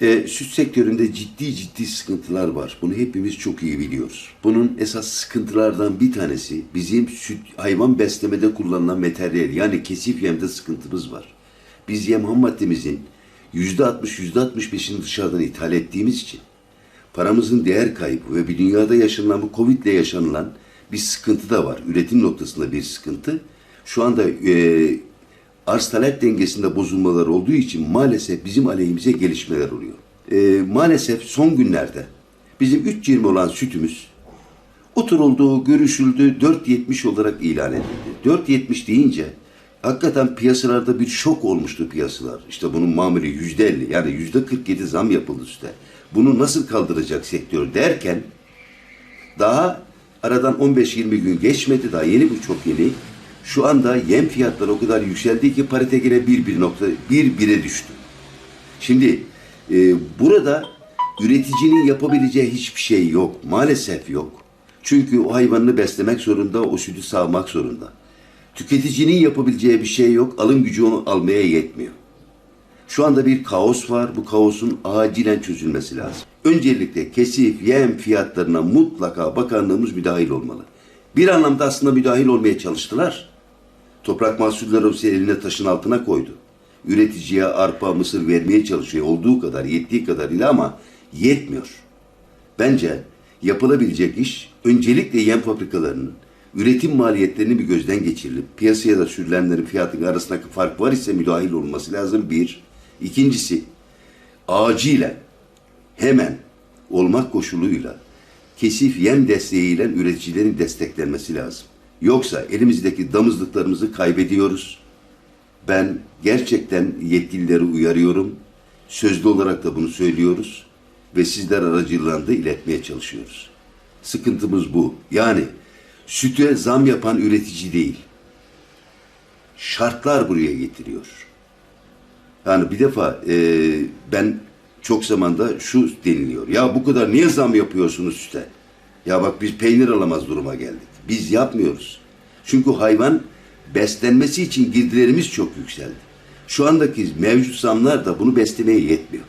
E, süt sektöründe ciddi ciddi sıkıntılar var. Bunu hepimiz çok iyi biliyoruz. Bunun esas sıkıntılardan bir tanesi bizim süt hayvan beslemede kullanılan materyal yani kesif yemde sıkıntımız var. Biz yem ham maddemizin %60 %65'ini dışarıdan ithal ettiğimiz için paramızın değer kaybı ve bir dünyada yaşanılan bu Covid ile yaşanılan bir sıkıntı da var. Üretim noktasında bir sıkıntı. Şu anda e, arz talep dengesinde bozulmalar olduğu için maalesef bizim aleyhimize gelişmeler oluyor. E, maalesef son günlerde bizim 3.20 olan sütümüz oturuldu, görüşüldü, 4.70 olarak ilan edildi. 4.70 deyince hakikaten piyasalarda bir şok olmuştu piyasalar. İşte bunun mamülü yüzde elli yani yüzde 47 zam yapıldı üstte. Bunu nasıl kaldıracak sektör derken daha aradan 15-20 gün geçmedi daha yeni bu çok yeni. Şu anda yem fiyatları o kadar yükseldi ki parite gene bir bir nokta bir bire düştü. Şimdi e, burada üreticinin yapabileceği hiçbir şey yok. Maalesef yok. Çünkü o hayvanını beslemek zorunda, o sütü sağmak zorunda. Tüketicinin yapabileceği bir şey yok. Alım gücü onu almaya yetmiyor. Şu anda bir kaos var. Bu kaosun acilen çözülmesi lazım. Öncelikle kesif yem fiyatlarına mutlaka bakanlığımız müdahil olmalı. Bir anlamda aslında müdahil olmaya çalıştılar. Toprak Mahsulleri Ofisi eline taşın altına koydu. Üreticiye arpa, mısır vermeye çalışıyor olduğu kadar, yettiği kadarıyla ama yetmiyor. Bence yapılabilecek iş öncelikle yem fabrikalarının üretim maliyetlerini bir gözden geçirilip piyasaya da sürülenlerin fiyatının arasındaki fark var ise müdahil olması lazım bir. İkincisi acilen hemen olmak koşuluyla kesif yem desteğiyle üreticilerin desteklenmesi lazım. Yoksa elimizdeki damızlıklarımızı kaybediyoruz. Ben gerçekten yetkilileri uyarıyorum. Sözlü olarak da bunu söylüyoruz ve sizler aracılığıyla da iletmeye çalışıyoruz. Sıkıntımız bu. Yani süte zam yapan üretici değil. Şartlar buraya getiriyor. Yani bir defa e, ben çok zamanda şu deniliyor. Ya bu kadar niye zam yapıyorsunuz süte? Ya bak biz peynir alamaz duruma geldik. Biz yapmıyoruz. Çünkü hayvan beslenmesi için girdilerimiz çok yükseldi. Şu andaki mevcut zamlar da bunu beslemeye yetmiyor.